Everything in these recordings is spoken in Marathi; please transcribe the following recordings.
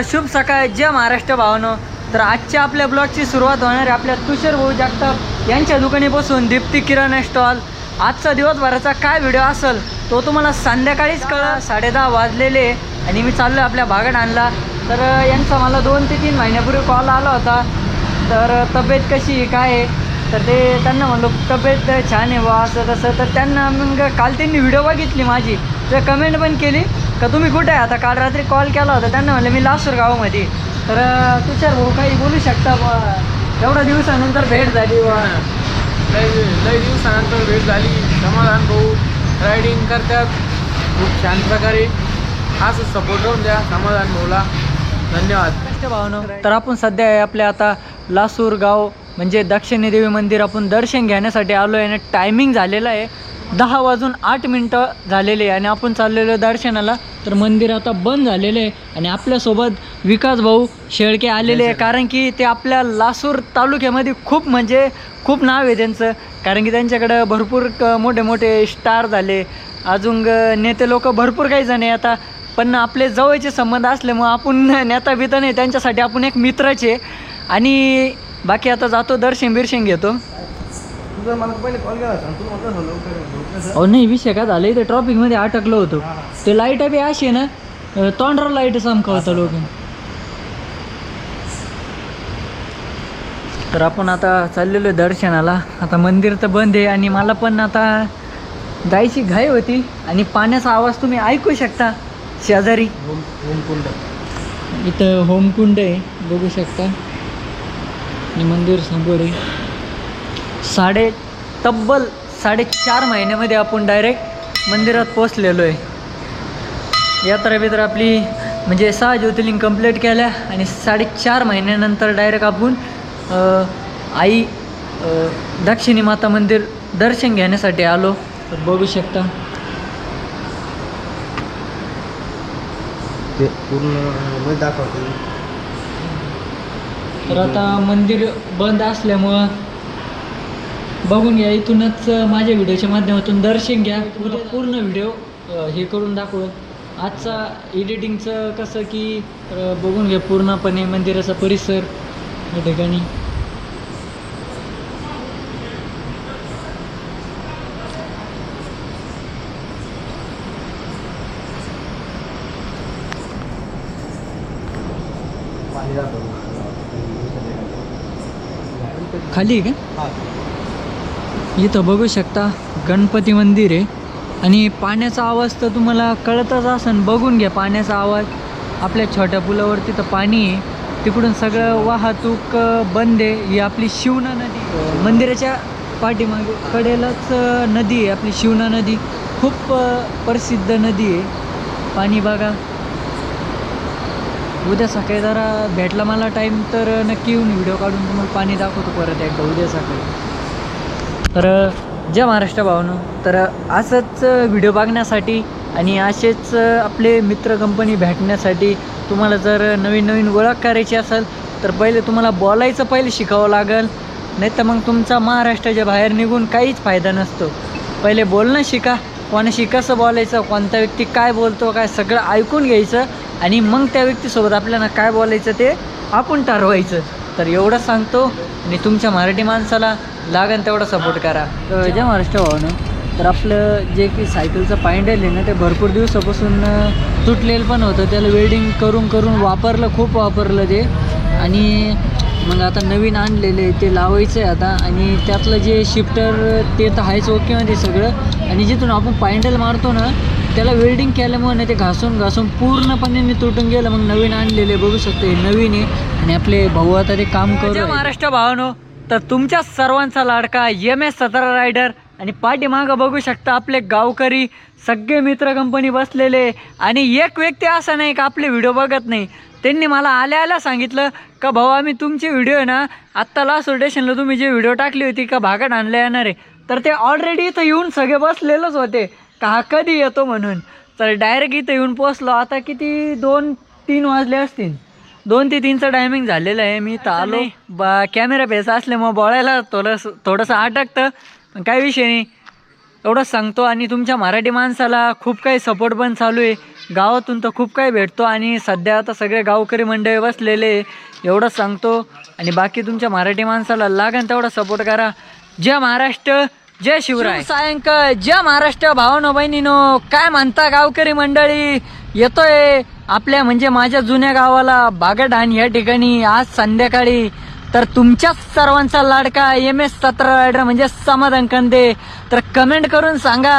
शुभ सकाळ जय महाराष्ट्र भावनो. तर आजच्या आपल्या ब्लॉगची सुरुवात होणार आहे आपल्या तुषार भाऊ जगताप यांच्या दुकानी बसून दीप्ती किराणा स्टॉल आजचा दिवसभराचा काय व्हिडिओ असेल तो तुम्हाला संध्याकाळीच कळा. साडेदहा वाजलेले आणि मी चाललो आपल्या भागात आणला. तर यांचा मला दोन ते तीन महिन्यापूर्वी कॉल आला होता. तर तब्येत कशी काय आहे? तर ते त्यांना म्हणलो तब्येत छान आहे बा असं तसं तर त्यांना मग काल त्यांनी व्हिडिओ बघितली माझी. तर कमेंट पण केली. का तुम्ही कुठे? आहे आता काल रात्री कॉल केला होता त्यांना म्हणलं मी लासूर गावामध्ये. तर तुषार भाऊ काही बोलू शकता बा? एवढ्या दिवसानंतर भेट झाली बा. लय लय दिवसानंतर भेट झाली. समाधान भाऊ रायडिंग करतात. खूप छान प्रकारे. असं सपोर्ट राहून द्या समाधान भाऊला. धन्यवाद. महाराष्ट्र भावनो. तर आपण सध्या आहे आपल्या आता लासूर गाव म्हणजे दक्षिणी देवी मंदिर आपण दर्शन घेण्यासाठी आलो आहे आणि टायमिंग झालेलं आहे. दहा वाजून आठ मिनटं झालेली आहे आणि आपण चाललेलो दर्शनाला. तर मंदिर आता बंद झालेलं आहे आणि आपल्यासोबत विकास भाऊ शेळके आलेले आहे. कारण की ते आपल्या लासूर तालुक्यामध्ये खूप म्हणजे खूप नाव आहे त्यांचं. कारण की त्यांच्याकडं भरपूर क- मोठे मोठे स्टार झाले. अजून नेते लोक भरपूर काही जण आहे आता. पण आपले जवळचे संबंध असल्यामुळं आपण नेता बिता नाही. त्यांच्यासाठी आपण एक मित्रच आणि बाकी आता जातो दर्शन बिर्शन घेतो. तुझं मला पहिले कॉल केला होता तुला लवकर अहो नाही विषय काय झालं? इथे ट्रॉफिकमध्ये अटकलो होतो. ते लाइट बी अशी आहे ना अं, तोंडावर लाइट चमकावतं लोक तर आपण आता चाललेलो आहे दर्शनाला. आता मंदिर तर बंद आहे आणि मला पण आता जायची घाई होती आणि पाण्याचा आवाज तुम्ही ऐकू शकता शेजारी. होम होमकुंड इथं होमकुंड आहे बघू शकता. आणि मंदिर समोर आहे. साडे तब्बल साडेचार महिन्यामध्ये आपण डायरेक्ट मंदिरात पोचलेलो आहे. यात्रा बित्रा आपली म्हणजे सहा ज्योतिर्लिंग कंप्लीट केल्या आणि साडेचार महिन्यानंतर डायरेक्ट आपण आई दक्षिणी माता मंदिर दर्शन घेण्यासाठी आलो. तर बघू शकता. ते पूर्ण दाखवते. तर आता मंदिर बंद असल्यामुळं बघून घ्या इथूनच माझ्या व्हिडिओच्या माध्यमातून दर्शन घ्या. पूर्ण पूर्ण व्हिडिओ हे करून दाखव आजचा एडिटिंगचं कसं की बघून घ्या पूर्णपणे मंदिराचा परिसर या ठिकाणी. खाली आहे का? इथं बघू शकता गणपती मंदिर आहे. आणि पाण्याचा आवाज तर तुम्हाला कळतच असेल बघून घ्या पाण्याचा आवाज. आपल्या छोट्या पुलावर तिथं पाणी आहे. तिकडून सगळं वाहतूक बंद आहे. ही आपली शिवना नदी. मंदिराच्या पाठीमागे कडेलाच नदी आहे. आपली शिवना नदी. खूप प्रसिद्ध नदी आहे. पाणी बघा. उद्या सकाळी जरा भेटला मला टाईम तर नक्की येऊन व्हिडिओ काढून तुम्हाला पाणी दाखवतो परत एकदा. उद्या सकाळी. तर जय महाराष्ट्र भावनो. तर असंच व्हिडिओ बघण्यासाठी आणि असेच आपले मित्र कंपनी भेटण्यासाठी तुम्हाला जर नवीन नवीन ओळख करायची असेल तर पहिले तुम्हाला बोलायचं पहिले शिकावं लागेल. नाही तर मग तुमचा महाराष्ट्राच्या बाहेर निघून काहीच फायदा नसतो. पहिले बोलणं शिका कोणाशी कसं बोलायचं कोणता व्यक्ती काय बोलतो काय सगळं ऐकून घ्यायचं आणि मग त्या व्यक्तीसोबत आपल्याला काय बोलायचं ते आपण ठरवायचं. तर एवढं सांगतो आणि तुमच्या मराठी माणसाला लागन तेवढा सपोर्ट करा. जय महाराष्ट्र भावनं. तर आपलं जे की सायकलचं पायंडल आहे ना ते भरपूर दिवसापासून तुटलेलं पण होतं. त्याला वेल्डिंग करून करून वापरलं खूप वापरलं ते. आणि मग आता नवीन आणलेले ते लावायचं आहे आता. आणि त्यातलं जे शिफ्टर ते तर आहेच ओकेमध्ये सगळं. आणि जिथून आपण पायंडल मारतो ना त्याला वेल्डिंग केल्यामुळे ना ते घासून घासून पूर्णपणे तुटून गेलं. मग नवीन आणलेले बघू शकतो हे नवीन आहे. आणि आपले भाऊ आता ते काम करू महाराष्ट्र भावानो तर तुमच्या सर्वांचा लाडका एम एस सतरा रायडर आणि पाठीमागं बघू शकता आपले गावकरी सगळे मित्र कंपनी बसलेले. आणि एक व्यक्ती असा नाही का आपले व्हिडिओ बघत नाही. त्यांनी मला आल्या आल्या सांगितलं का भाऊ आम्ही तुमची व्हिडिओ आहे ना आत्ता लास्ट स्टेशनला तुम्ही जे व्हिडिओ टाकली होती का भागात आणले येणार आहे. तर ते ऑलरेडी इथं येऊन सगळे बसलेलेच होते. का कधी येतो म्हणून? तर डायरेक्ट इथं येऊन पोचलो आता किती? दोन तीन वाजले असतील. दोन ते तीनचं टायमिंग झालेलं आहे. मी तर आलो. बा कॅमेरा बेस असल्यामुळं बोलायला थोडंसं थोडंसं अटकतं. पण काही विषय नाही. एवढंच सांगतो. आणि तुमच्या मराठी माणसाला खूप काही सपोर्ट पण चालू आहे. गावातून तर खूप काही भेटतो. आणि सध्या आता सगळे गावकरी मंडळी बसलेले. एवढंच सांगतो. आणि बाकी तुमच्या मराठी माणसाला लागन तेवढा सपोर्ट करा. जय महाराष्ट्र. जय शिवराय. सायंकाळ जय महाराष्ट्र भावानो बहिणीनो काय म्हणता गावकरी मंडळी? येतोय आपल्या म्हणजे माझ्या जुन्या गावाला बागडहाण या ठिकाणी आज संध्याकाळी. तर तुमच्याच सर्वांचा लाडका एम एस सतरा रायडर म्हणजे समाधान कंदे. तर कमेंट करून सांगा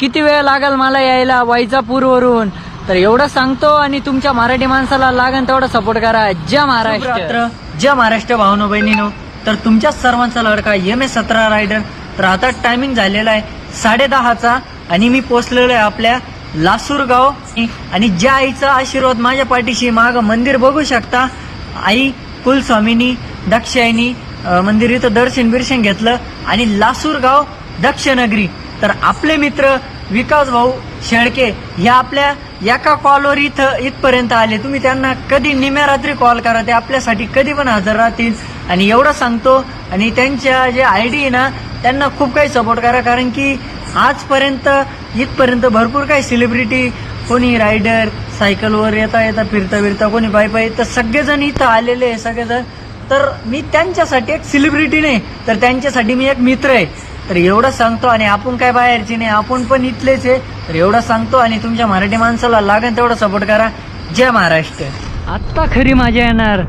किती वेळ लागेल मला यायला वैजापूरवरून? तर एवढं सांगतो आणि तुमच्या मराठी माणसाला लागन तेवढा सपोर्ट करा. जय महाराष्ट्र. जय महाराष्ट्र भावनो बहिणीनो. तर तुमच्याच सर्वांचा लाडका एम एस सतरा रायडर तर आता टायमिंग झालेला आहे. साडे दहाचा आणि मी पोचलेलो आहे आपल्या लासूरगाव आणि ज्या आईचा आशीर्वाद माझ्या पाठीशी माग मंदिर बघू शकता. आई कुलस्वामिनी दक्षायनी मंदिर इथं दर्शन बिर्शन घेतलं. आणि लासूरगाव दक्षनगरी. तर आपले मित्र विकास भाऊ शेळके ह्या आपल्या एका कॉलवर इथं इथपर्यंत आले. तुम्ही त्यांना कधी निम्या रात्री कॉल करा ते आपल्यासाठी कधी पण हजर राहतील. आणि एवढं सांगतो. आणि त्यांच्या जे आय डी आहे ना त्यांना खूप काही सपोर्ट करा कारण की आजपर्यंत इथपर्यंत भरपूर काही सेलिब्रिटी कोणी रायडर सायकलवर येता येता फिरता फिरता कोणी पायी पायी तर सगळेजण इथं आलेले आहे सगळेजण. तर मी त्यांच्यासाठी एक सेलिब्रिटी नाही तर त्यांच्यासाठी मी एक मित्र आहे. तर एवढं सांगतो आणि आपण काय बाहेरची नाही आपण पण इथलेच आहे. तर एवढं सांगतो आणि तुमच्या मराठी माणसाला लागेल तेवढं सपोर्ट करा. जय महाराष्ट्र. आत्ता खरी मजा येणार.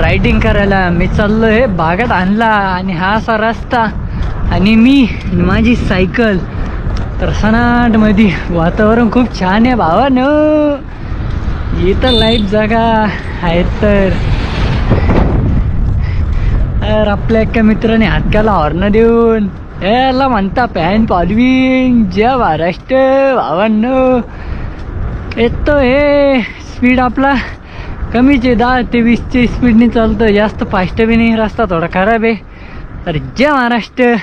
रायडिंग करायला मी चाललो हे बागात आणला आणि हा असा रस्ता. आणि मी माझी सायकल प्रसनाटमध्ये वातावरण खूप छान आहे भावा न इथं लाइट जागा आहेत तर. तर आपल्या एका मित्राने हातक्याला हॉर्न देऊन. याला म्हणता पॅन पालविंग जय महाराष्ट्र भावांनो. येतो हे. स्पीड आपला कमीच आहे दहा ते वीसची स्पीडने चालतं. जास्त फास्ट बी नाही. रस्ता थोडा खराब आहे. तर जय महाराष्ट्र